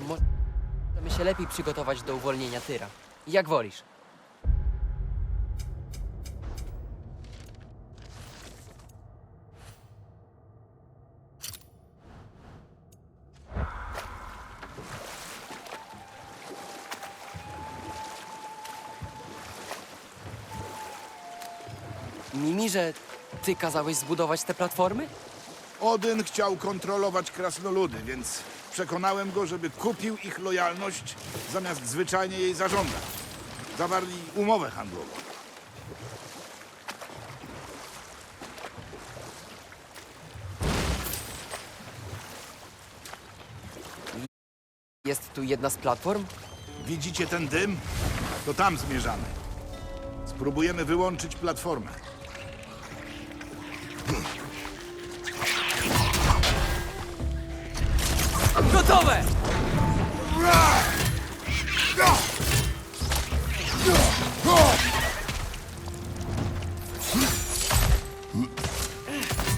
Możemy się lepiej przygotować do uwolnienia Tyra. Jak wolisz. Mimirze, ty kazałeś zbudować te platformy? Odyn chciał kontrolować krasnoludy, więc przekonałem go, żeby kupił ich lojalność zamiast zwyczajnie jej zażądać. Zawarli umowę handlową. Jest tu jedna z platform? Widzicie ten dym? To tam zmierzamy. Spróbujemy wyłączyć platformę. Gotowe!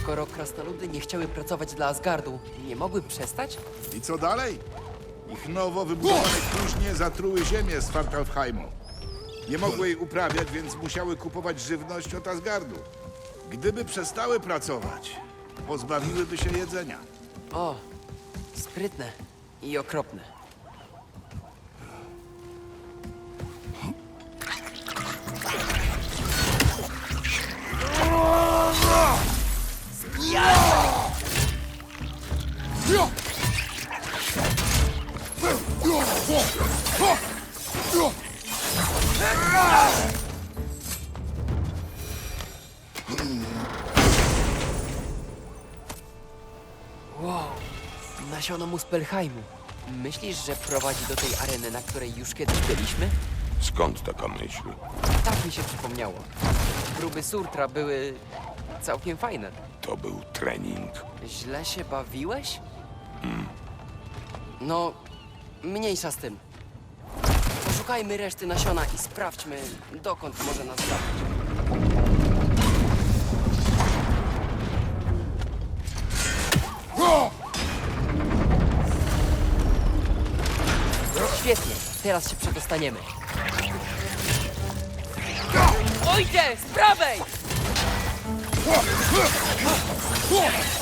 Skoro krasnoludy nie chciały pracować dla Asgardu, nie mogły przestać? I co dalej? Ich nowo wybudowane kuźnie zatruły ziemię z Fartalfheimu. Nie mogły jej uprawiać, więc musiały kupować żywność od Asgardu. Gdyby przestały pracować, pozbawiłyby się jedzenia. O, sprytne i okropne. Nasiono Muspelheimu. Myślisz, że prowadzi do tej areny, na której już kiedyś byliśmy? Skąd taka myśl? Tak mi się przypomniało. Próby Surtra były całkiem fajne. To był trening. Źle się bawiłeś? No, mniejsza z tym. Poszukajmy reszty nasiona i sprawdźmy, dokąd może nas zabrać. Świetnie, teraz się przedostaniemy. Ojcze, z prawej! Jest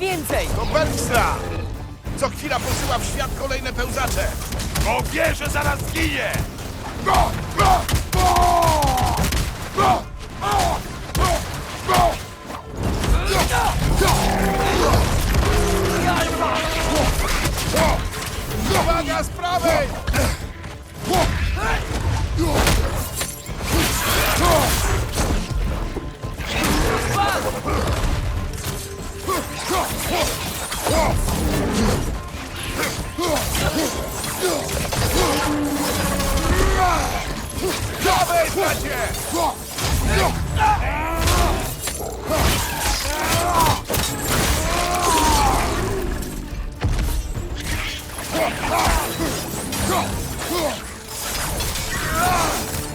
więcej! To Bergstra! Co chwila posyła w świat kolejne pełzacze! Bo wie, że zaraz! Go! Go!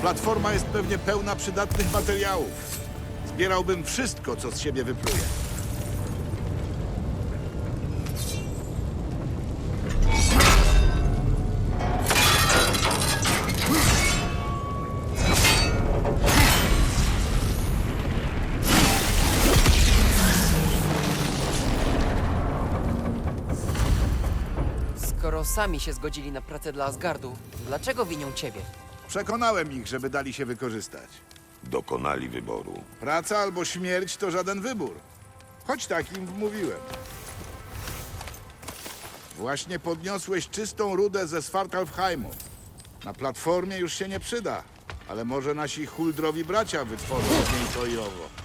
Platforma jest pewnie pełna przydatnych materiałów. Zbierałbym wszystko, co z siebie wypluje. Skoro sami się zgodzili na pracę dla Asgardu, dlaczego winią ciebie? Przekonałem ich, żeby dali się wykorzystać. Dokonali wyboru. Praca albo śmierć to żaden wybór. Choć tak im wmówiłem. Właśnie podniosłeś czystą rudę ze Svartalfheimu. Na platformie już się nie przyda, ale może nasi huldrowi bracia wytworzą z niej to i owo.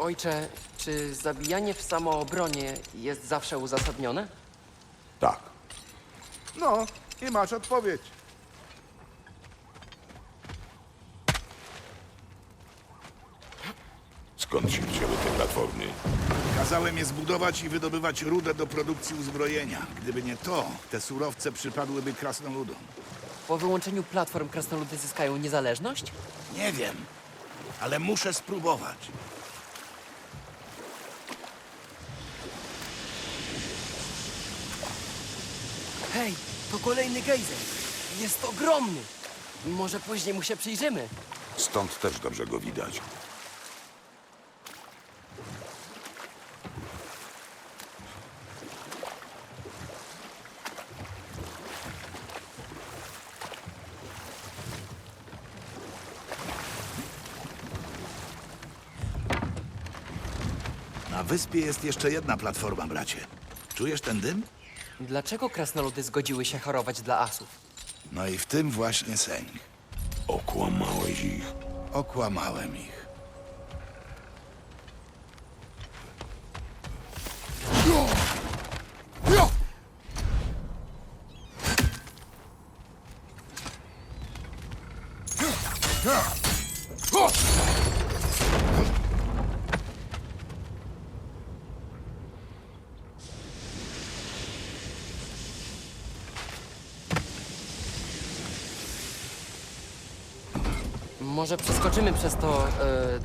Ojcze, czy zabijanie w samoobronie jest zawsze uzasadnione? Tak. No, i masz odpowiedź. Skąd się wzięły te platformy? Kazałem je zbudować i wydobywać rudę do produkcji uzbrojenia. Gdyby nie to, te surowce przypadłyby krasnoludom. Po wyłączeniu platform krasnoludy zyskają niezależność? Nie wiem, ale muszę spróbować. Hej, to kolejny gejzer. Jest ogromny. Może później mu się przyjrzymy. Stąd też dobrze go widać. Na wyspie jest jeszcze jedna platforma, bracie. Czujesz ten dym? Dlaczego krasnoludy zgodziły się chorować dla asów? No i w tym właśnie sęk. Okłamałeś ich. Okłamałem ich. Może przeskoczymy przez to e,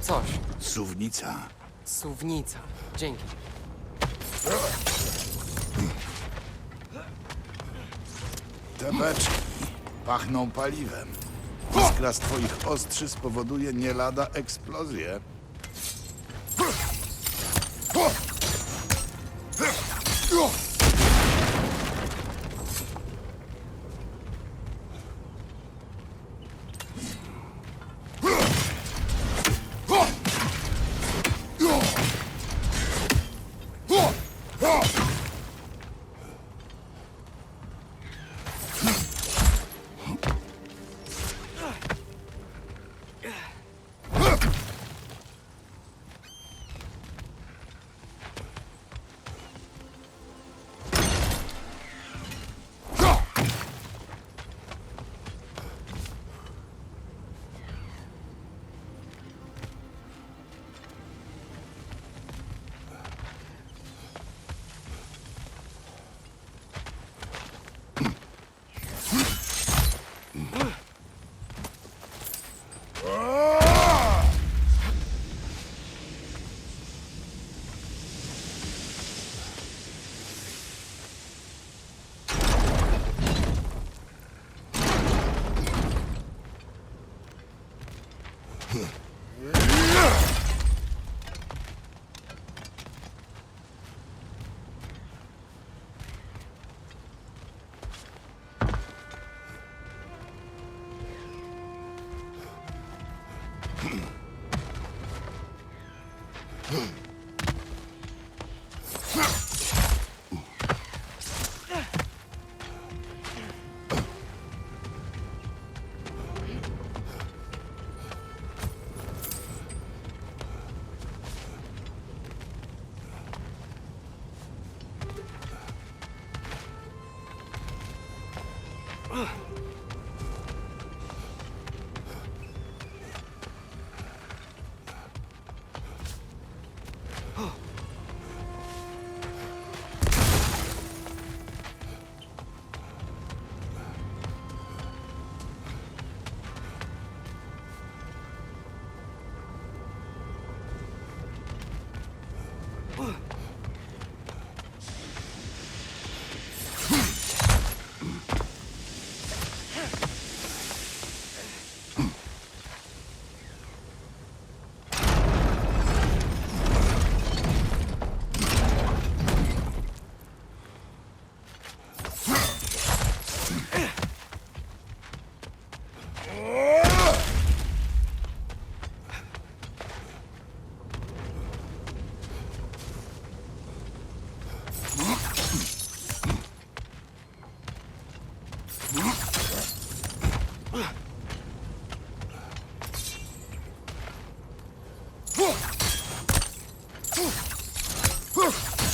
coś. Suwnica. Suwnica. Dzięki. Te beczki pachną paliwem. Iskra z twoich ostrzy spowoduje nie lada eksplozję.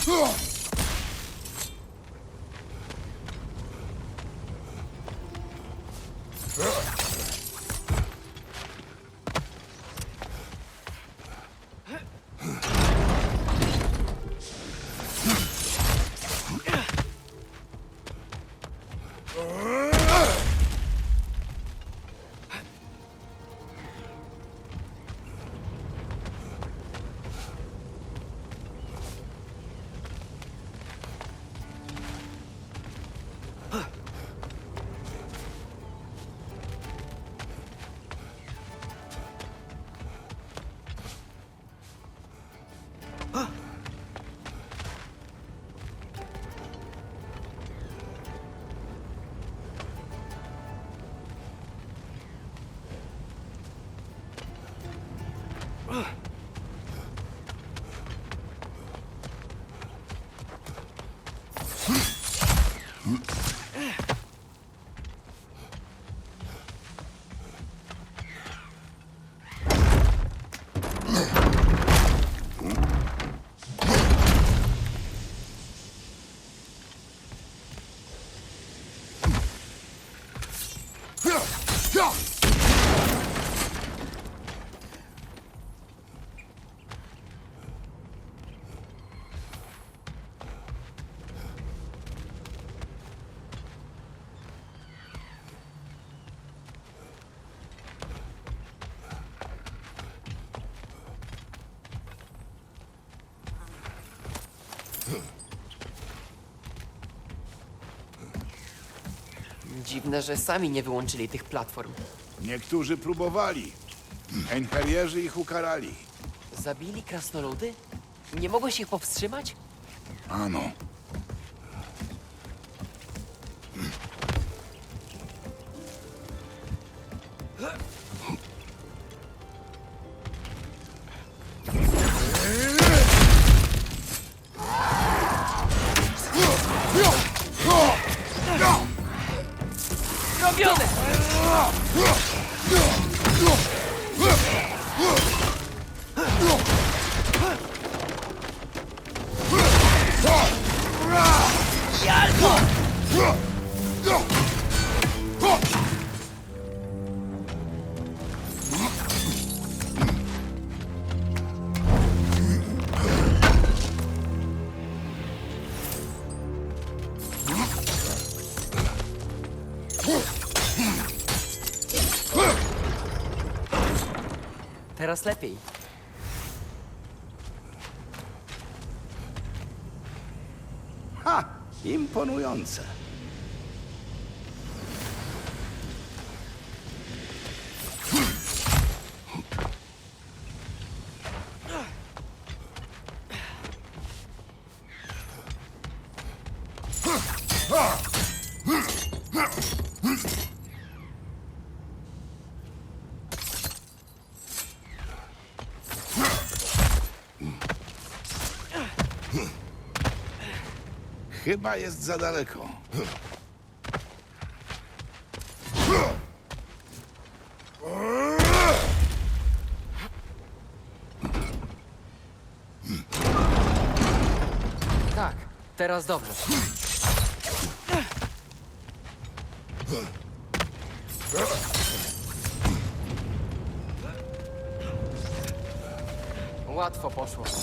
Huh! Dziwne, że sami nie wyłączyli tych platform. Niektórzy próbowali. Einherjerzy ich ukarali. Zabili krasnoludy? Nie mogłeś ich powstrzymać? Ano. Teraz lepiej. Ha! Imponujące. Chyba jest za daleko. Tak, teraz dobrze. Łatwo poszło.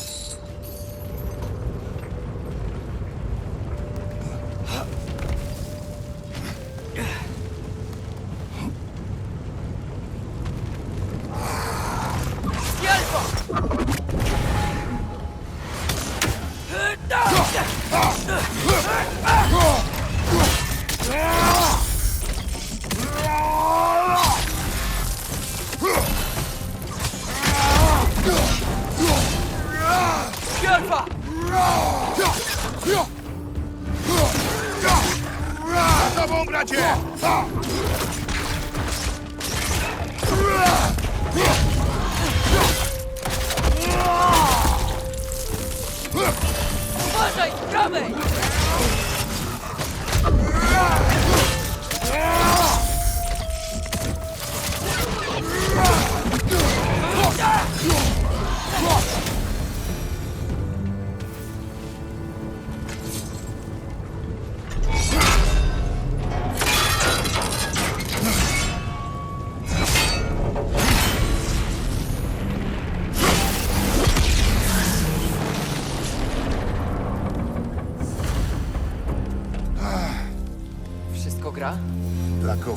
Za tobą, bracie!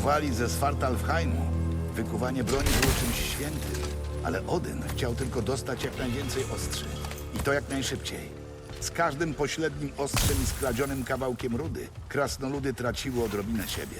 Brakowali ze Svartalfheimu. Wykuwanie broni było czymś świętym, ale Odyn chciał tylko dostać jak najwięcej ostrzy. I to jak najszybciej. Z każdym pośrednim ostrzem i skradzionym kawałkiem rudy, krasnoludy traciły odrobinę siebie.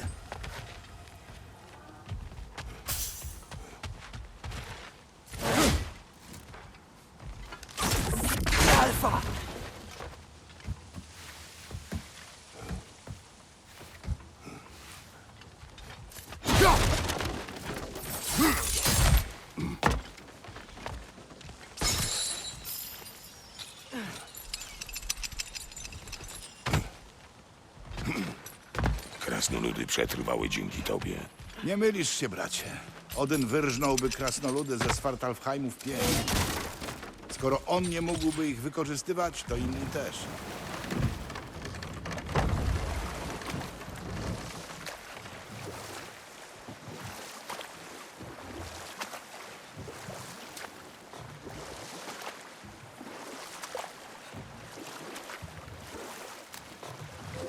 Krasnoludy przetrwały dzięki tobie. Nie mylisz się, bracie. Odyn wyrżnąłby krasnoludy ze Svartalfheimu w pień. Skoro on nie mógłby ich wykorzystywać, to inni też.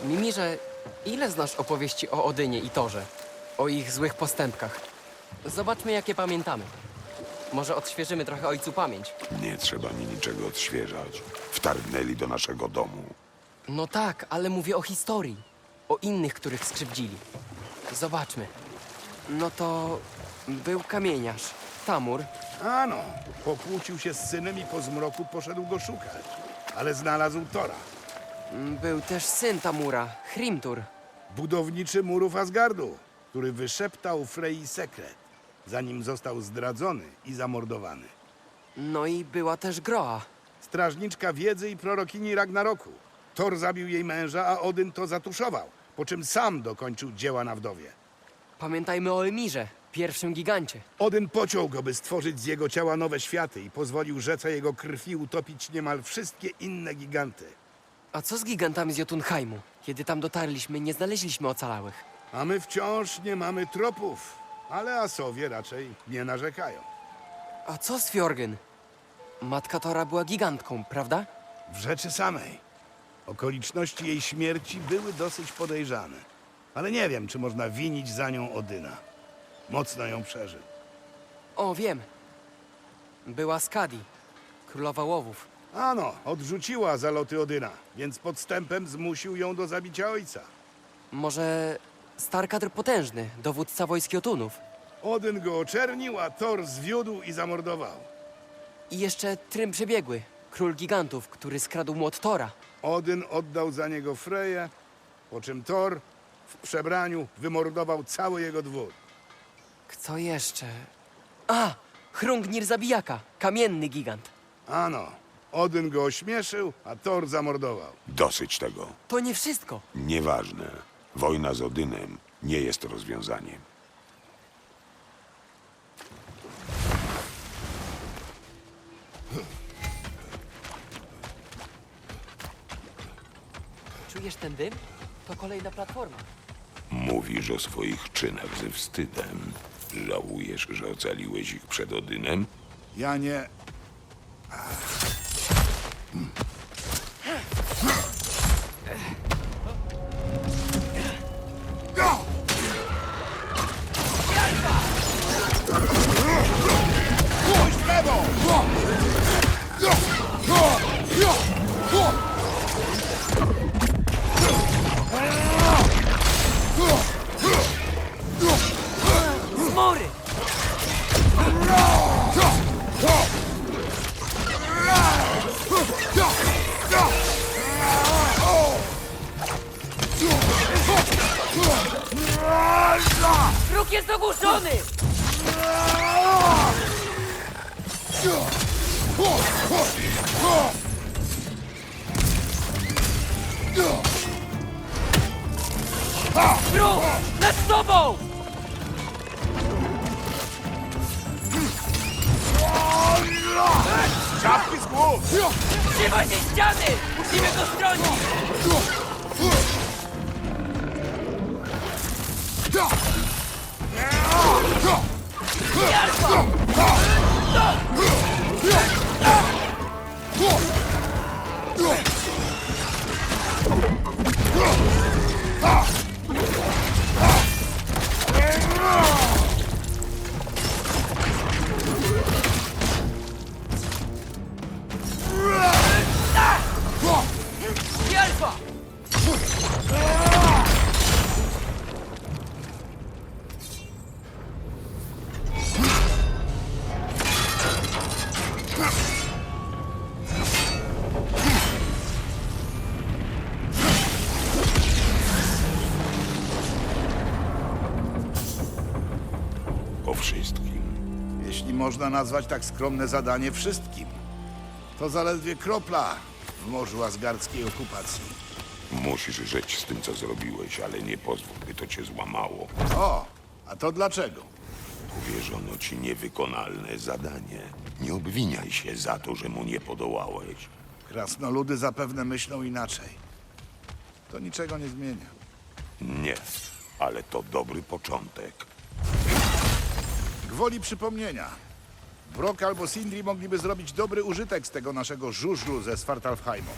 Mimirze, ile znasz opowieści o Odynie i Torze? O ich złych postępkach? Zobaczmy, jakie pamiętamy. Może odświeżymy trochę ojcu pamięć. Nie trzeba mi niczego odświeżać. Wtargnęli do naszego domu. No tak, ale mówię o historii. O innych, których skrzywdzili. Zobaczmy. No to był kamieniarz, Tamur. Ano, pokłócił się z synem i po zmroku poszedł go szukać. Ale znalazł Tora, Był też syn Tamura, Hrimtur. budowniczy murów Asgardu, który wyszeptał Frey sekret, zanim został zdradzony i zamordowany. No i była też Groa. Strażniczka wiedzy i prorokini Ragnaroku. Thor zabił jej męża, a Odyn to zatuszował, po czym sam dokończył dzieła na wdowie. Pamiętajmy o Emirze, pierwszym gigancie. Odyn pociął go, by stworzyć z jego ciała nowe światy i pozwolił rzece jego krwi utopić niemal wszystkie inne giganty. A co z gigantami z Jotunheimu? Kiedy tam dotarliśmy, nie znaleźliśmy ocalałych. A my wciąż nie mamy tropów, ale Asowie raczej nie narzekają. A co z Fjorgen? Matka Tora była gigantką, prawda? W rzeczy samej. Okoliczności jej śmierci były dosyć podejrzane. Ale nie wiem, czy można winić za nią Odyna. Mocno ją przeżył. O, wiem. Była Skadi, królowa łowów. Ano, odrzuciła zaloty Odyna, więc podstępem zmusił ją do zabicia ojca. Może Starkadr Potężny, dowódca wojsk Jotunów. Odyn go oczernił, a Thor zwiódł i zamordował. I jeszcze Trym Przebiegły, król gigantów, który skradł młot Tora. Odyn oddał za niego Freję, po czym Thor w przebraniu wymordował cały jego dwór. Kto jeszcze? A! Hrungnir Zabijaka, kamienny gigant. Ano, Odyn go ośmieszył, a Thor zamordował. Dosyć tego. To nie wszystko. Nieważne. Wojna z Odynem nie jest rozwiązaniem. Czujesz ten dym? To kolejna platforma. Mówisz o swoich czynach ze wstydem. Żałujesz, że ocaliłeś ich przed Odynem? Ja nie... Pójdź Ah! O wszystkim. Jeśli można nazwać tak skromne zadanie wszystkim. To zaledwie kropla w morzu asgardzkiej okupacji. Musisz żyć z tym, co zrobiłeś, ale nie pozwól, by to cię złamało. O, a to dlaczego? Powierzono ci niewykonalne zadanie. Nie obwiniaj się za to, że mu nie podołałeś. Krasnoludy zapewne myślą inaczej. To niczego nie zmienia. Nie, ale to dobry początek. Gwoli przypomnienia. Brok albo Sindri mogliby zrobić dobry użytek z tego naszego żużlu ze Svartalfheimu.